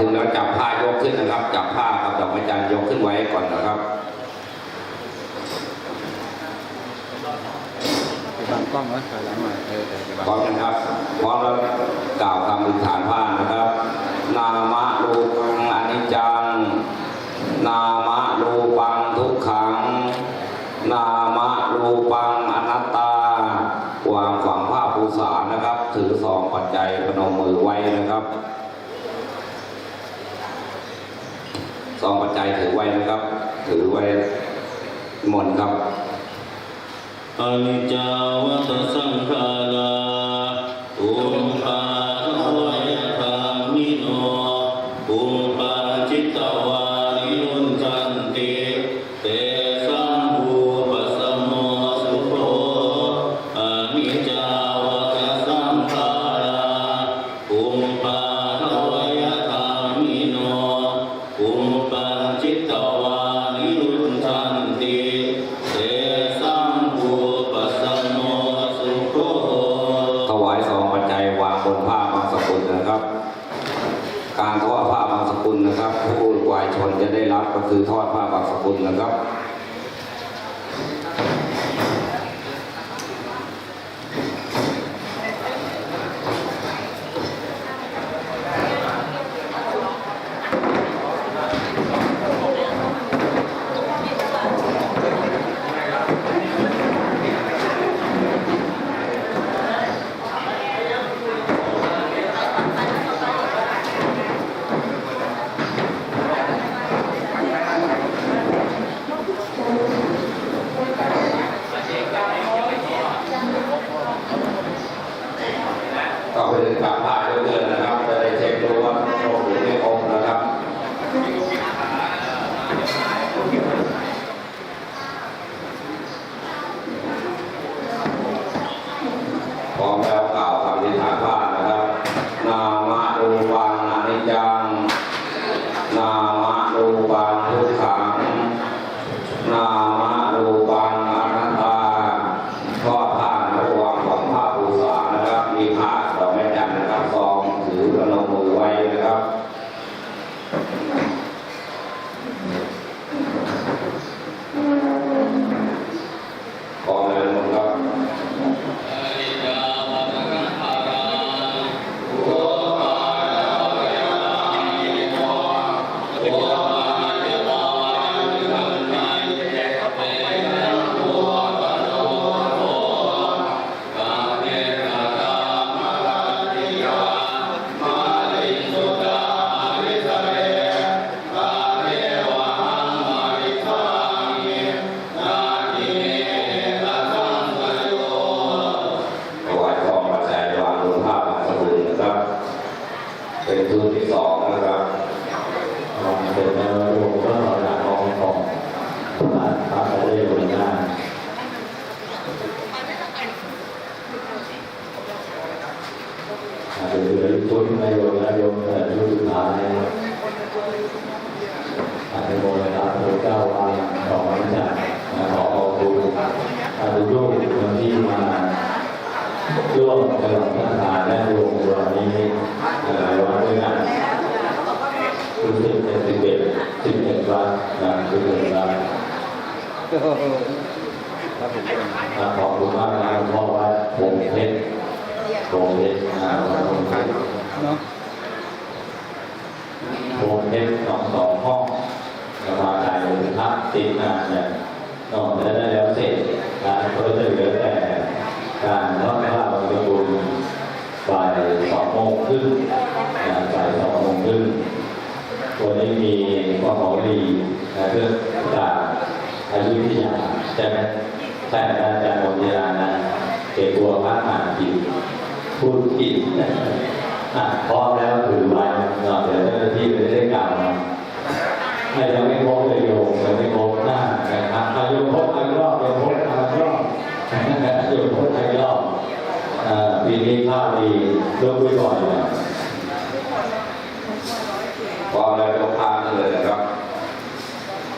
ถึงแล้วจับผ้ายกขึ้นนะครับ จับผ้ากับดอกไม้จันทร์ยกขึ้นไว้ก่อนนะครับบางกล้องแล้วถอยหลังมาเออเออเดี๋ยวพร้อมนะครับพร้อมแล้วกล่าวคำอธิษฐานผ้านะครับ นามะรูปังอนิจจัง นามะรูปังทุกขัง นามะรูปังอนัตตาวางฝังผ้าภูษานะครับ ถือซองปัจจัยพนมมือไว้นะครับ ซองปัจจัยถือไว้นะครับ ถือไว้มนครับอนิจจาวัฏสังขาร ผ้าบางสกุลนะครับ ก็ไปถึงกราบผ้าเรื่อยๆนะครับ จะได้เช็คดูว่าโรคหรือไม่องนะครับ พร้อมแล้วกล่าวคำอธิษฐานผ้านะครับ นามะรูปังอนิจจัง นามะรูปังทุกขัง นามะรูปังอนัตตาทอดผ้าระวังของผ้าปูสานะครับ มีผ้าดอกไม้จันทร์นะครับซ องถือพนมมือไว้นะครับ ลือชุดในโยมและโยมแต่ชุดสุดท้ายอาจจะโมเลกุลาพระเจ้าวางดอม้จันทร์ขอขอบคุณอาจารย์โยมคนที่มาร่วมกำลังพัฒนาและรวมวันนี้หลายวันด้วยกันรู้สึกเป็นสิบเอ็ดสิบเอ็ดวันนะสิบเอ็ดวันขอบคุณมากนะพ่อวัดพงเพชร พงเพชรนะพงเพชรเนาะโรงเพชรสองสองห้องกรรมาการพักติดงานเนี่ยนอกจากนั้นแล้วเสร็จการก็จะเหลือแต่การทอดผ้าบางสกุลบ่ายสองโมงครึ่งนะบ่ายสองโมงครึ่งวันนี้มีพ่อหอมดีนะเพื่อจากอายุทยาใช่ไหมใช่อาจารย์หมดเวลานะเกลัวพระอ่านผิด พูดผิดอะพร้อมแล้วถือไว้เนะเดี๋ยวเจ้าหน้าที่ไปได้กล่าวให้ยังไม่พบเลยโยมยังไม่พบหน้านะครับเราโยมพบอีกรอบโยมพบอีกรอบโยมพบอีกรอบอ่าปีนี้ข้าวดียกไว้ก่อนเลยร้อมแล้วยกพานเลยนะครับ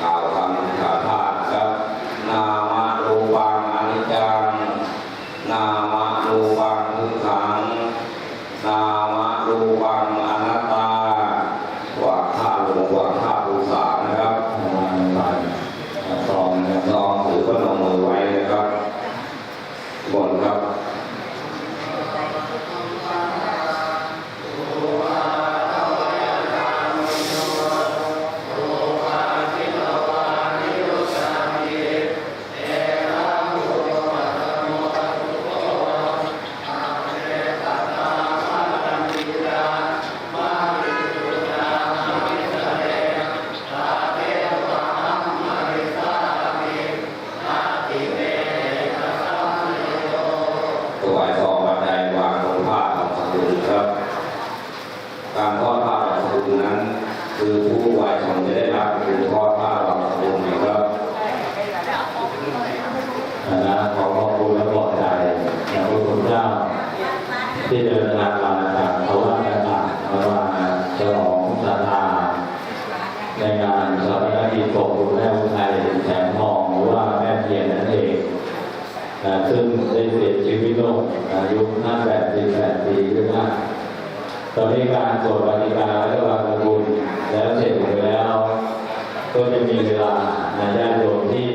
กล่าวคำสาธานะครับ นามะรูปังอนิจจัง นามะรูปังทุกขัง น ซึ่งได้เสียชีวิตลงอายุ 58 18ปีด้นมาตอนนี้การสวดปฏิกาและวางกระบุญแล้วเสร็จหมดแล้ว ก็จะมีเวลาในญาติโยมที่